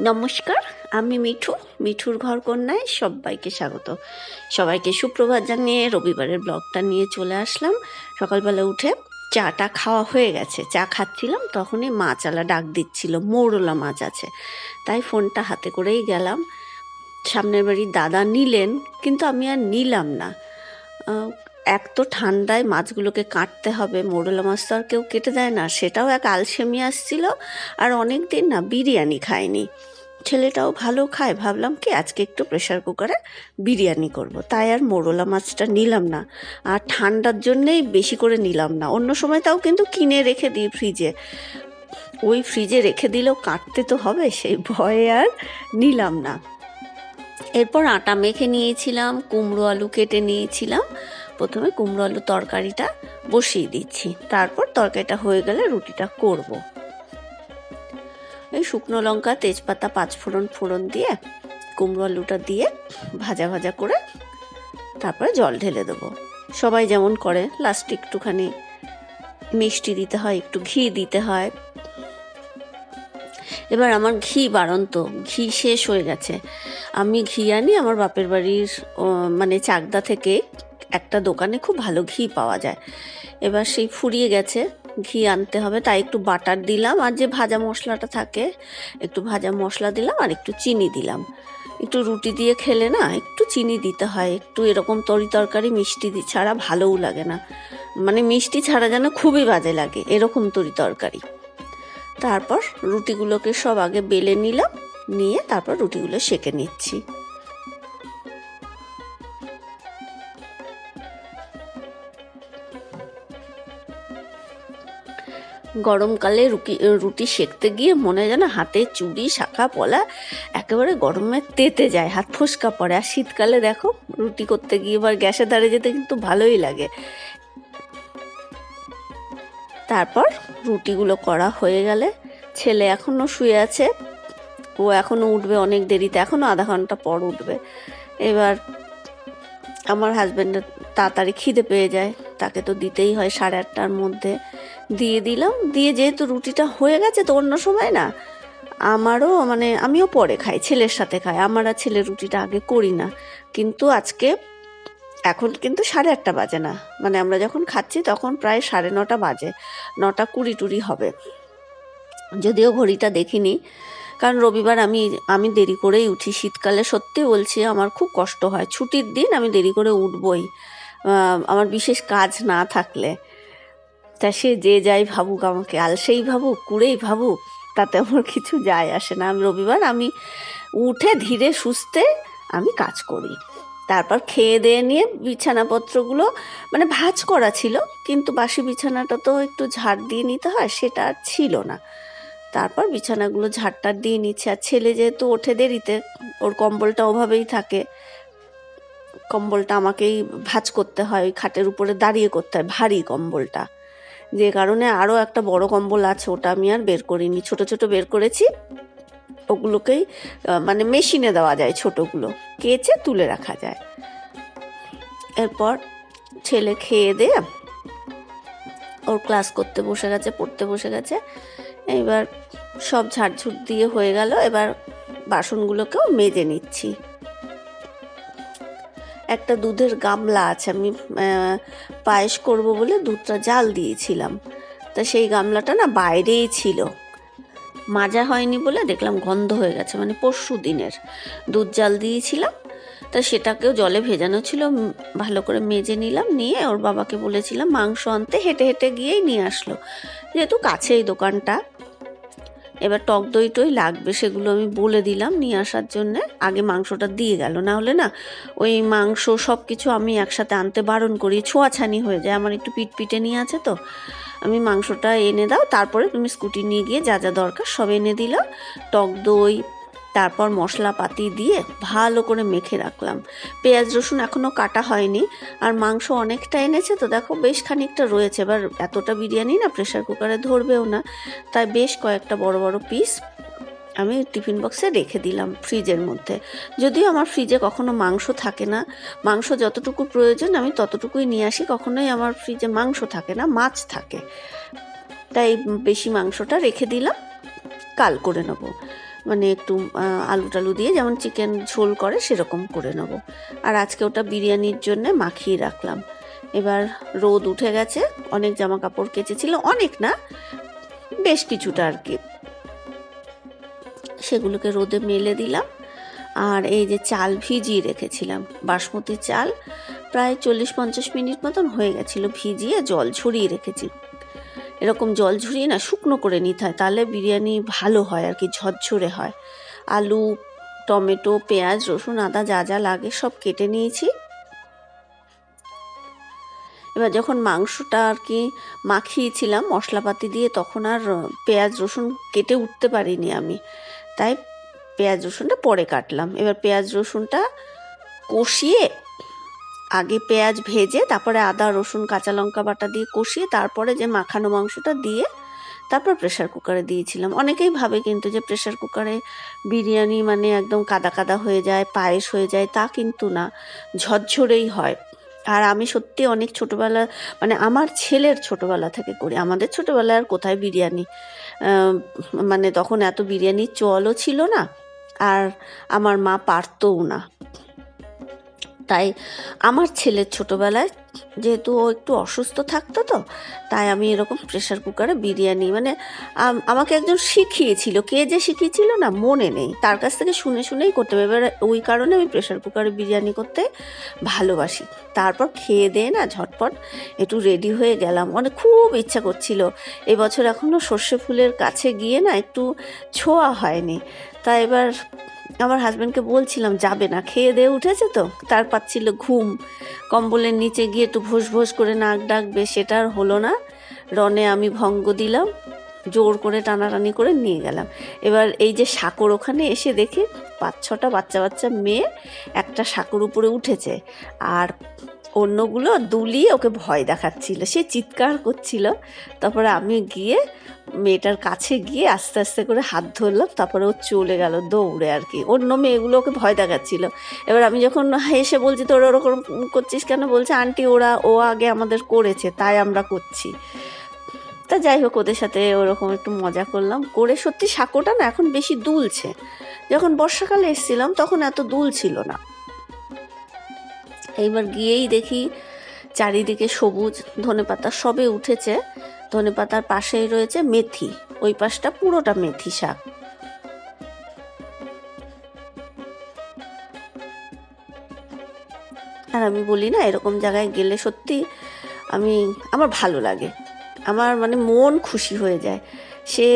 নমস্কার, আমি মিঠু, মিঠুর ঘর কন্যায় সবাইকে স্বাগত। সবাইকে সুপ্রভাত জানিয়ে রবিবারের ব্লগটা নিয়ে চলে আসলাম। সকালবেলা উঠে চাটা খাওয়া হয়ে গেছে, চা খাচ্ছিলাম, তখনই মাছালা ডাক দিচ্ছিল, মৌরলা মাছ আছে। তাই ফোনটা হাতে করেই গেলাম। সামনের বাড়ির দাদা নিলেন, কিন্তু আমি আর নিলাম না। এক তো ঠান্ডায় মাছগুলোকে কাটতে হবে, মোরলা মাছ তো আর কেউ কেটে দেয় না। সেটাও এক আলসেমি আসছিল আর অনেক দিন না বিরিয়ানি খায়নি। ছেলেটাও ভালো খায়, ভাবলাম কি আজকে একটু প্রেশার কুকারে বিরিয়ানি করব। তাই আর মোরলা মাছটা নিলাম না। আর ঠান্ডার জন্যেই বেশি করে নিলাম না। অন্য সময় তাও কিন্তু কিনে রেখে দিই ফ্রিজে ওই ফ্রিজে রেখে দিলেও কাটতে তো হবে, সেই ভয়ে আর নিলাম না। এরপর আটা মেখে নিয়েছিলাম, কুমড়ো আলু কেটে নিয়েছিলাম। প্রথমে কুমড়ো আলু তরকারিটা বসিয়ে দিচ্ছি। তারপর তরকারিটা হয়ে গেলে রুটিটা করব। এই শুকনো লঙ্কা, তেজপাতা, পাঁচফোড়ন, ফোড়ন দিয়ে, কুমড়ো আলুটা দিয়ে ভাজা ভাজা করে তারপরে জল ঢেলে দেবো। সবাই যেমন করে লাস্টে একটুখানি মিষ্টি দিতে হয়, একটু ঘি দিতে হয়। এবার আমার ঘি বাড়ন্ত, ঘি শেষ হয়ে গেছে। আমি ঘি আনি আমার বাপের বাড়ির মানে চাকদা থেকে একটা দোকানে খুব ভালো ঘি পাওয়া যায়। এবার সেই ফুরিয়ে গেছে, ঘি আনতে হবে, তাই একটু বাটার দিলাম, আর যে ভাজা মশলাটা থাকে, একটু ভাজা মশলা দিলাম, আর একটু চিনি দিলাম। একটু রুটি দিয়ে খেলে না, একটু চিনি দিতে হয়, একটু এরকম তরি তরকারি মিষ্টি ছাড়া ভালোও লাগে না। মানে মিষ্টি ছাড়া যেন খুবই বাজে লাগে, এরকম তরি তরকারি। তারপর রুটিগুলোকে সব আগে বেলে নিলাম, নিয়ে তারপর রুটিগুলো সেকে নিচ্ছি। গরমকালে রুটি রুটি সেকতে গিয়ে মনে হয় যেন হাতে চুড়ি, শাখা, পলা একেবারে গরমে তেতে যায়, হাত ফসকা পড়ে। আর শীতকালে দেখো, রুটি করতে গিয়ে এবার গ্যাসের ধারে যেতে কিন্তু ভালোই লাগে। তারপর রুটিগুলো করা হয়ে গেলে ছেলে এখনও শুয়ে আছে, ও এখনও উঠবে অনেক দেরিতে এখনও আধা ঘণ্টা পর উঠবে। এবার আমার হাজব্যান্ডের তাড়াতাড়ি খিদে পেয়ে যায়। তাকে তো দিতেই হয় সাড়ে আটটার মধ্যে। দিয়ে দিলাম, দিয়ে যেহেতু রুটিটা হয়ে গেছে তো অন্য সময় না, আমারও মানে আমিও পরে খাই, ছেলের সাথে খাই। আমার আর ছেলের রুটিটা আগে করি না। কিন্তু আজকে, এখন কিন্তু সাড়ে আটটা বাজে না। মানে আমরা যখন খাচ্ছি তখন প্রায় সাড়ে নটা বাজে। নটা কুড়ি টুড়ি হবে। যদিও ঘড়িটা দেখিনি কারণ রবিবার আমি আমি দেরি করেই উঠি শীতকালে। সত্যি বলছি, আমার খুব কষ্ট হয়। ছুটির দিন আমি দেরি করে উঠবই। আমার বিশেষ কাজ না থাকলে। তা সে যে যাই ভাবুক আমাকে, আলসেই ভাবুক, কুড়েই ভাবুক, তাতে আমার কিছু যায় আসে না। আমি রবিবার আমি উঠে ধীরে সুস্থে আমি কাজ করি। তারপর খেয়ে দিয়ে নিয়ে বিছানাপত্রগুলো মানে ভাঁজ করা ছিল, কিন্তু বাসি বিছানাটা তো একটু ঝাড় দিয়ে নিতে হয়, সেটা আর ছিল না। তারপর বিছানাগুলো ঝাড়টার দিয়ে নিচ্ছে। আর ছেলে যেহেতু ওঠে দেরিতে, ওর কম্বলটা ওভাবেই থাকে। কম্বলটা আমাকেই ভাঁজ করতে হয়, ওই খাটের উপরে দাঁড়িয়ে করতে হয়, ভারী কম্বলটা। যে কারণে আরও একটা বড় কম্বল আছে, ওটা আমি আর বের করিনি। ছোট ছোট বের করেছি, ওগুলোকেই মানে মেশিনে দেওয়া যায় ছোটোগুলো, কেচে তুলে রাখা যায়। এরপর ছেলে খেয়ে দিয়ে ওর ক্লাস করতে বসে গেছে, পড়তে বসে গেছে। এবার সব ঝাড়ঝুট দিয়ে হয়ে গেল। এবার বাসনগুলোকেও মেজে নিচ্ছি। একটা দুধের গামলা আছে, আমি পায়েস করব বলে দুধটা জাল দিয়েছিলাম। তা সেই গামলাটা না বাইরেই ছিল। মাজা হয়নি বলে দেখলাম গন্ধ হয়ে গেছে মানে পরশু দিনের। দুধ জাল দিয়েছিলাম, তা সেটাকেও জলে ভেজানো ছিল ভালো করে মেজে নিলাম, নিয়ে ওর বাবাকে বলেছিলাম মাংস আনতে, হেঁটে হেঁটে গিয়েই নিয়ে আসলো। যেহেতু কাছেই দোকানটা এবার টক দই টই লাগবে, সেগুলো আমি বলে দিলাম নিয়ে আসার জন্যে। আগে মাংসটা দিয়ে গেল না হলে না ওই মাংস সব কিছু আমি একসাথে আনতে বারণ করি, ছোঁয়াছানি হয়ে যায়। আমার একটু পিট পিটে নিয়ে আছে তো। আমি মাংসটা এনে দাও, তারপরে তুমি স্কুটি নিয়ে গিয়ে যা যা দরকার সব এনে দিলাম। টক দই তারপর মশলাপাতি দিয়ে ভালো করে মেখে রাখলাম। পেঁয়াজ, রসুন এখনও কাটা হয়নি আর মাংস অনেকটা এনেছে তো দেখো বেশ খানিকটা রয়েছে। এবার এতটা বিরিয়ানি না প্রেশার কুকারে ধরবেও না। তাই বেশ কয়েকটা বড় বড় পিস আমি টিফিন বক্সে রেখে দিলাম ফ্রিজের মধ্যে। যদিও আমার ফ্রিজে কখনো মাংস থাকে না, মাংস যতটুকু প্রয়োজন আমি ততটুকুই নিয়ে আসি, কখনোই আমার ফ্রিজে মাংস থাকে না, মাছ থাকে। তাই বেশি মাংসটা রেখে দিলাম, কাল করে নেব। মানে একটু আলু টালু দিয়ে যেমন চিকেন ঝোল করে সেরকম করে নেব। আর আজকে ওটা বিরিয়ানির জন্য মাখিয়ে রাখলাম। এবার রোদ উঠে গেছে, অনেক জামা কাপড় কেচেছিল, অনেক না, বেশ কিছুটা আর কি। সেগুলোকে রোদে মেলে দিলাম। আর এই যে চাল ভিজিয়ে রেখেছিলাম, বাসমতি চাল, প্রায় চল্লিশ পঞ্চাশ মিনিট মতন হয়ে গেছিল ভিজিয়ে জল ছড়িয়ে রেখেছি। এরকম জল ঝরিয়ে না শুকনো করে নিতে হয়, তাহলে বিরিয়ানি ভালো হয় আর কি, ঝরঝরে হয়। আলু, টমেটো, পেঁয়াজ, রসুন, আদা যা যা লাগে সব কেটে নিয়েছি। এবার যখন মাংসটা আর কি মাখিয়েছিলাম মশলাপাতি দিয়ে, তখন আর পেঁয়াজ, রসুন কেটে উঠতে পারিনি আমি। তাই পেঁয়াজ, রসুনটা পরে কাটলাম। এবার পেঁয়াজ, রসুনটা কষিয়ে আগে পেঁয়াজ ভেজে, তারপরে আদা, রসুন, কাঁচা লঙ্কা বাটা দিয়ে কষিয়ে, তারপরে যে মাখানো মাংসটা দিয়ে তারপর প্রেশার কুকারে দিয়েছিলাম। অনেকেই ভাবে কিন্তু যে প্রেশার কুকারে বিরিয়ানি মানে একদম কাদা কাদা হয়ে যায়, পায়েস হয়ে যায়, তা কিন্তু না। ঝরঝরেই হয়। আর আমি সত্যি অনেক ছোটোবেলা মানে আমার ছেলের ছোটোবেলা থেকে করি। আমাদের ছোটোবেলায় আর কোথায় বিরিয়ানি মানে তখন এত বিরিয়ানির চলও ছিল না। আর আমার মা পারতও না। তাই আমার ছেলের ছোটোবেলায় যেহেতু ও একটু অসুস্থ থাকতো তো, তাই আমি এরকম প্রেশার কুকারে বিরিয়ানি মানে আমাকে একজন শিখিয়েছিল। কে যে শিখিয়েছিল না, মনে নেই। তার কাছ থেকে শুনে শুনেই করতে হবে। এবার ওই কারণে আমি প্রেশার কুকারে বিরিয়ানি করতে ভালোবাসি। তারপর খেয়ে দিয়ে না ঝটপট একটু রেডি হয়ে গেলাম। মানে খুব ইচ্ছা করছিল। এবছর এখনও সর্ষে ফুলের কাছে গিয়ে না একটু ছোঁয়া হয়নি। তা এবার আমার হাজব্যান্ডকে বলছিলাম, যাবে না, খেয়ে দিয়ে উঠেছে তো? তার পাচ্ছিল ঘুম। কম্বলের নিচে গিয়ে একটু ভোস ভোস করে নাক ডাকবে, সেটা আর হলো না। রনে আমি ভঙ্গ দিলাম, জোর করে টানাটানি করে নিয়ে গেলাম। এবার এই যে সাঁকর ওখানে এসে দেখি পাঁচ ছটা বাচ্চা বাচ্চা মেয়ে একটা সাঁকর উপরে উঠেছে। আর অন্যগুলো দুলিয়ে ওকে ভয় দেখাচ্ছিল। সে চিৎকার করছিল। তারপরে আমি গিয়ে মেয়েটার কাছে গিয়ে আস্তে আস্তে করে হাত ধরলাম। তারপরে ও চলে গেল দৌড়ে আর কি। অন্য মেয়েগুলো ওকে ভয় দেখাচ্ছিল। এবার আমি যখন হেসে বলছি, তোর ওরকম করছিস কেন? বলছে, আন্টি, ওরা, ও আগে আমাদের করেছে, তাই আমরা করছি। তা যাই হোক, ওদের সাথে ওরকম একটু মজা করলাম। করে সত্যি সাঁকোটা না এখন বেশি দুলছে। যখন বর্ষাকালে এসেছিলাম, তখন এত দুল ছিল না। এইবার গিয়েই দেখি চারিদিকে সবুজ ধনেপাতা সবে উঠেছে। ধনেপাতার পাশেই রয়েছে মেথি, ওই পাশটা পুরোটা মেথি শাক। আর আমি বলি না, এরকম জায়গায় গেলে সত্যি আমি, আমার ভালো লাগে। আমার মানে মন খুশি হয়ে যায়। সে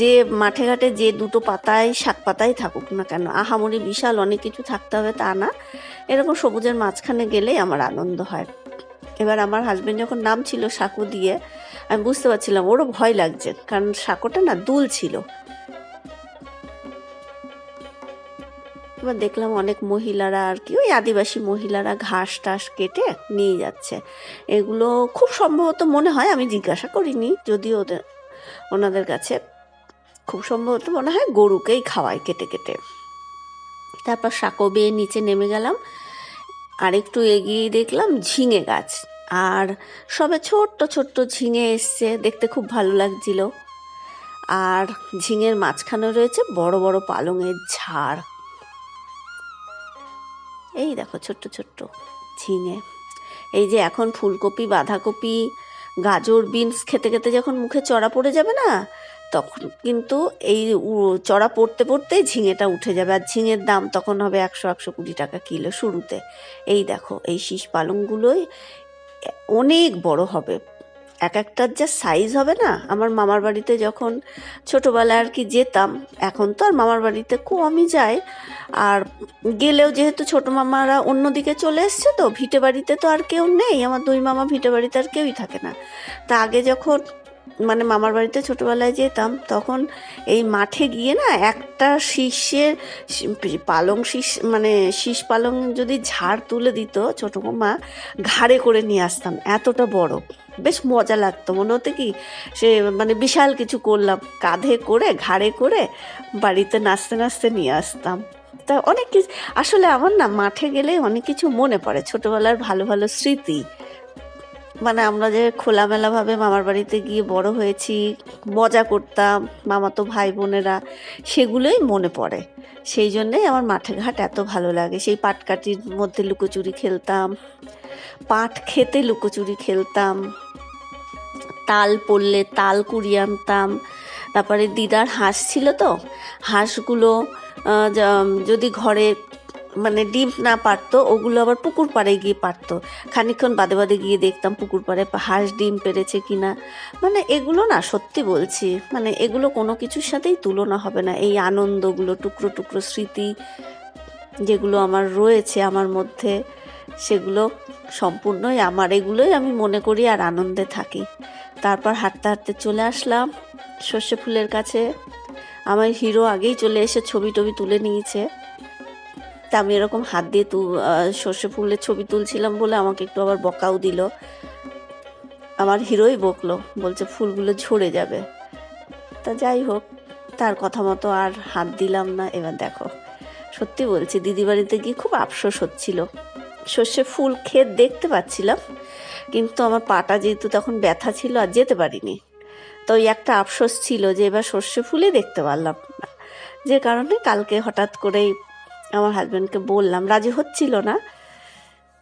যে মাঠে ঘাটে যে দুটো পাতায় শাক পাতায় থাকুক না কেন, আহামরি বিশাল অনেক কিছু থাকতে হবে তা না। এরকম সবুজের মাঝখানে গেলেই আমার আনন্দ হয়। এবার আমার হাজবেন্ড যখন নাম ছিল সাঁকো দিয়ে, আমি বুঝতে পারছিলাম ওরও ভয় লাগছে, কারণ সাঁকোটা না দুল ছিল। এবার দেখলাম অনেক মহিলারা আর কি, ওই আদিবাসী মহিলারা ঘাস টাস কেটে নিয়ে যাচ্ছে। এগুলো খুব সম্ভবত মনে হয় আমি জিজ্ঞাসা করিনি, যদিও ওনাদের কাছে খুব সম্ভবত মনে হয় গরুকেই খাওয়ায় কেটে কেটে। তারপর সাঁকো বেয়ে নিচে নেমে গেলাম। আর একটু এগিয়ে দেখলাম ঝিঙে গাছ। আর সবে ছোট্ট ছোট্ট ঝিঙে এসছে, দেখতে খুব ভালো লাগছিল। আর ঝিঙের মাঝখানে রয়েছে বড় বড় পালংয়ের ঝাড়। এই দেখো ছোট্ট ছোট্ট ঝিঙে। এই যে এখন ফুলকপি, বাঁধাকপি গাজর, বিনস খেতে খেতে যখন মুখে চড়া পড়ে যাবে না, তখন কিন্তু এই চড়া পড়তে পড়তে ঝিঙেটা উঠে যাবে। আর ঝিঙের দাম তখন হবে একশো একশো কুড়ি টাকা কিলো শুরুতে। এই দেখো, এই শীষ পালংগুলোই অনেক বড় হবে। এক একটার যা সাইজ হবে না, আমার মামার বাড়িতে যখন ছোটোবেলায় আর কি যেতাম, এখন তো আর মামার বাড়িতে কমই যায়। আর গেলেও যেহেতু ছোটো মামারা অন্যদিকে চলে এসছে তো, ভিটে বাড়িতে তো আর কেউ নেই, আমার দুই মামা ভিটে বাড়িতে আর কেউই থাকে না। তা আগে যখন মানে মামার বাড়িতে ছোটোবেলায় যেতাম, তখন এই মাঠে গিয়ে না একটা শীষের পালং শীষ মানে শীষ পালং যদি ঝাড় তুলে দিত ছোটো মামা, ঘাড়ে করে নিয়ে আসতাম, এতটা বড়। বেশ মজা লাগতো। মনে হতো কি, সে মানে বিশাল কিছু করলাম, কাঁধে করে, ঘাড়ে করে বাড়িতে নাচতে নাচতে নিয়ে আসতাম। তা অনেক কিছু আসলে আমার না মাঠে গেলে অনেক কিছু মনে পড়ে। ছোটোবেলার ভালো ভালো স্মৃতি। মানে আমরা যে খোলামেলাভাবে মামার বাড়িতে গিয়ে বড় হয়েছি, মজা করতাম মামাতো ভাই বোনেরা, সেগুলোই মনে পড়ে। সেই জন্যেই আমার মাঠে ঘাট এত ভালো লাগে। সেই পাটকাঠির মধ্যে লুকোচুরি খেলতাম, পাট খেতে লুকোচুরি খেলতাম, তাল পড়লে তাল কুড়িয়ে আনতাম। তারপরে দিদার হাঁস ছিল তো, হাঁসগুলো যদি ঘরে মানে ডিম না পারতো, ওগুলো আবার পুকুর পাড়ে গিয়ে পারতো। খানিকক্ষণ বাদে বাদে গিয়ে দেখতাম পুকুর পাড়ে হাঁস ডিম পেরেছে কিনা। মানে এগুলো না সত্যি বলছি মানে এগুলো কোনো কিছুর সাথেই তুলনা হবে না। এই আনন্দগুলো, টুকরো টুকরো স্মৃতি যেগুলো আমার রয়েছে আমার মধ্যে, সেগুলো সম্পূর্ণই আমার। এগুলোই আমি মনে করি আর আনন্দে থাকি। তারপর হাঁটতে হাঁটতে চলে আসলাম সর্ষে ফুলের কাছে। আমার হিরো আগেই চলে এসে ছবি টবি তুলে নিয়েছে। তা আমি এরকম হাত দিয়ে তু সর্ষে ফুলের ছবি তুলছিলাম বলে আমাকে একটু আবার বকাও দিল। আমার হিরোই বকলো, বলছে ফুলগুলো ঝরে যাবে। তা যাই হোক, তার কথা মতো আর হাত দিলাম না। এবার দেখো, সত্যি বলছি দিদি বাড়িতে গিয়ে খুব আফসোস হচ্ছিল। সর্ষে ফুল ক্ষেত দেখতে পাচ্ছিলাম, কিন্তু আমার পাটা যেহেতু তখন ব্যথা ছিল আর যেতে পারিনি। তো ওই একটা আফসোস ছিল যে এবার সর্ষে ফুলই দেখতে পারলাম না। যে কারণে কালকে হঠাৎ করেই আমার হাজব্যান্ডকে বললাম, রাজি হচ্ছিল না।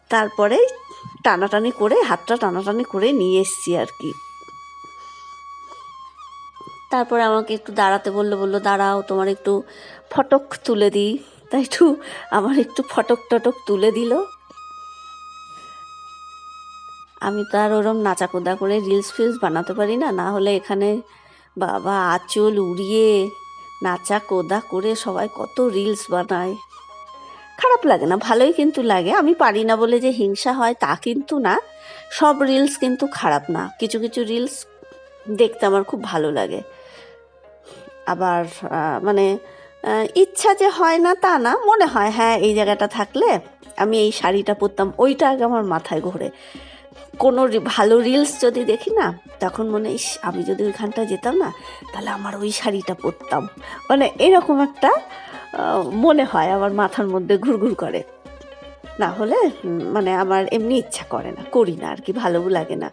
তারপরে টানাটানি করে, হাতটা টানাটানি করে নিয়ে এসছি আর কি তারপরে আমাকে একটু দাঁড়াতে বলল বলল, দাঁড়াও, তোমার একটু ফটক তুলে দিই। তাই একটু আমার একটু ফটক টটক তুলে দিল। আমি তো আর ওরম নাচাকোদা করে রিলস ফিলস বানাতে পারি না। না হলে এখানে বাবা আঁচল উড়িয়ে নাচা, কোদা করে সবাই কত রিলস বানায়। খারাপ লাগে না, ভালোই কিন্তু লাগে। আমি পারি না বলে যে হিংসা হয় তা কিন্তু না। সব রিলস কিন্তু খারাপ না। কিছু কিছু রিলস দেখতে আমার খুব ভালো লাগে। আবার মানে ইচ্ছা যে হয় না তা না, মনে হয় হ্যাঁ এই জায়গাটা থাকলে আমি এই শাড়িটা পরতাম, ওইটা আগে আমার মাথায় ঘোরে। কোনো ভালো রিলস যদি দেখি না, তখন মনে ইস, আমি যদি ওইখানটা যেতাম না, তাহলে আমার ওই শাড়িটা পরতাম। মানে এরকম একটা মনে হয় আমার মাথার মধ্যে ঘুরঘুর করে। না হলে মানে আমার এমনি ইচ্ছা করে না, করি না, আর কি, ভালোও লাগে না।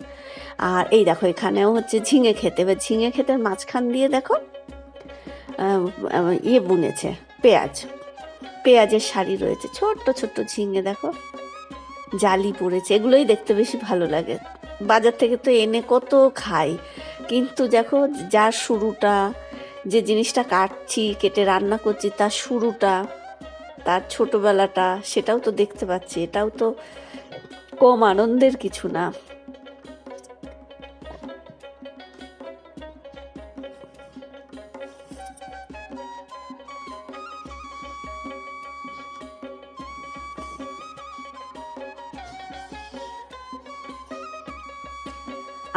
আর এই দেখো, এখানেও হচ্ছে ঝিঙে খেতে এবার ঝিঙে খেতের মাঝখান দিয়ে দেখো ইয়ে বুনেছে, পেঁয়াজ। পেঁয়াজের শাড়ি রয়েছে, ছোট্ট ছোট্ট ঝিঙে, দেখো। জালি পড়েছে, এগুলোই দেখতে বেশি ভালো লাগে। বাজার থেকে তো এনে কত খাই। কিন্তু দেখো, যার শুরুটা, যে জিনিসটা কাটছি, কেটে রান্না করছি, তার শুরুটা, তার ছোটবেলাটা, সেটাও তো দেখতে পাচ্ছি। এটাও তো কম আনন্দের কিছু না।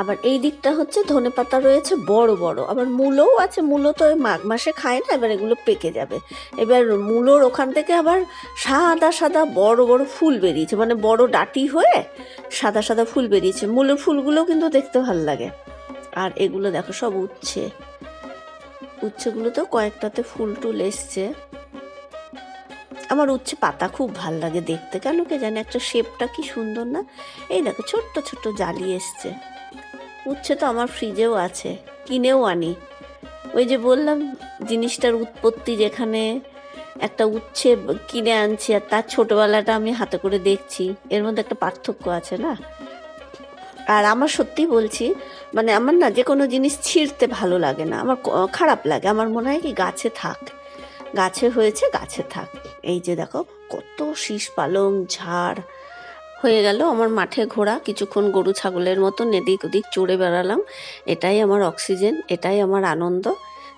আবার এই দিকটা হচ্ছে ধনেপাতা রয়েছে বড় বড়। আবার মূলও আছে মূলো তো মাঘ মাসে খায় না, এবার এগুলো পেকে যাবে। এবার মূলোর ওখান থেকে আবার সাদা সাদা বড় বড় ফুল বেরিয়েছে মানে বড় ডাটি হয়ে সাদা সাদা ফুল বেরিয়েছে। মূলের ফুলগুলো কিন্তু দেখতে ভালো লাগে। আর এগুলো দেখো সব উচ্ছে। উচ্ছেগুলোতেও কয়েকটাতে ফুল টুল এসছে। আমার উচ্ছে পাতা খুব ভালো লাগে দেখতে। কেন কে জানে, একটা শেপটা কি সুন্দর না? এই দেখো ছোট্ট ছোট্ট জালি এসছে। উচ্ছে তো আমার ফ্রিজেও আছে, কিনেও আনি। ওই যে বললাম, জিনিসটার উৎপত্তি যেখানে একটা উচ্ছে কিনে আনছি, আর তার ছোটবেলাটা আমি হাতে করে দেখছি, এর মধ্যে একটা পার্থক্য আছে না? আর আমার সত্যি বলছি মানে আমার না যে কোনো জিনিস ছিঁড়তে ভালো লাগে না, আমার খারাপ লাগে। আমার মনে হয় কি গাছে থাক। গাছে হয়েছে, গাছে থাক। এই যে দেখো, কত শীষ পালং, ঝাড় হয়ে গেল। আমার মাঠে ঘোরা, কিছুক্ষণ গরু ছাগলের মতন এদিক ওদিক চড়ে বেড়ালাম। এটাই আমার অক্সিজেন, এটাই আমার আনন্দ।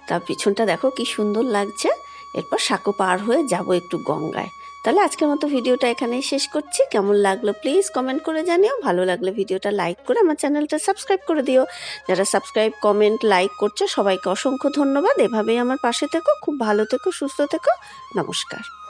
তার পিছনটা দেখো কি সুন্দর লাগছে। এরপর সাঁকো পার হয়ে যাব একটু গঙ্গায়। তাহলে আজকের মতো ভিডিওটা এখানেই শেষ করছি। কেমন লাগল প্লিজ কমেন্ট করে জানিও। ভালো লাগলে ভিডিওটা লাইক করে আমার চ্যানেলটা সাবস্ক্রাইব করে দিও। যারা সাবস্ক্রাইব, কমেন্ট, লাইক করছ, সবাইকে অসংখ্য ধন্যবাদ। এভাবেই আমার পাশে থেকো, খুব ভালো থেকো, সুস্থ থেকো। নমস্কার।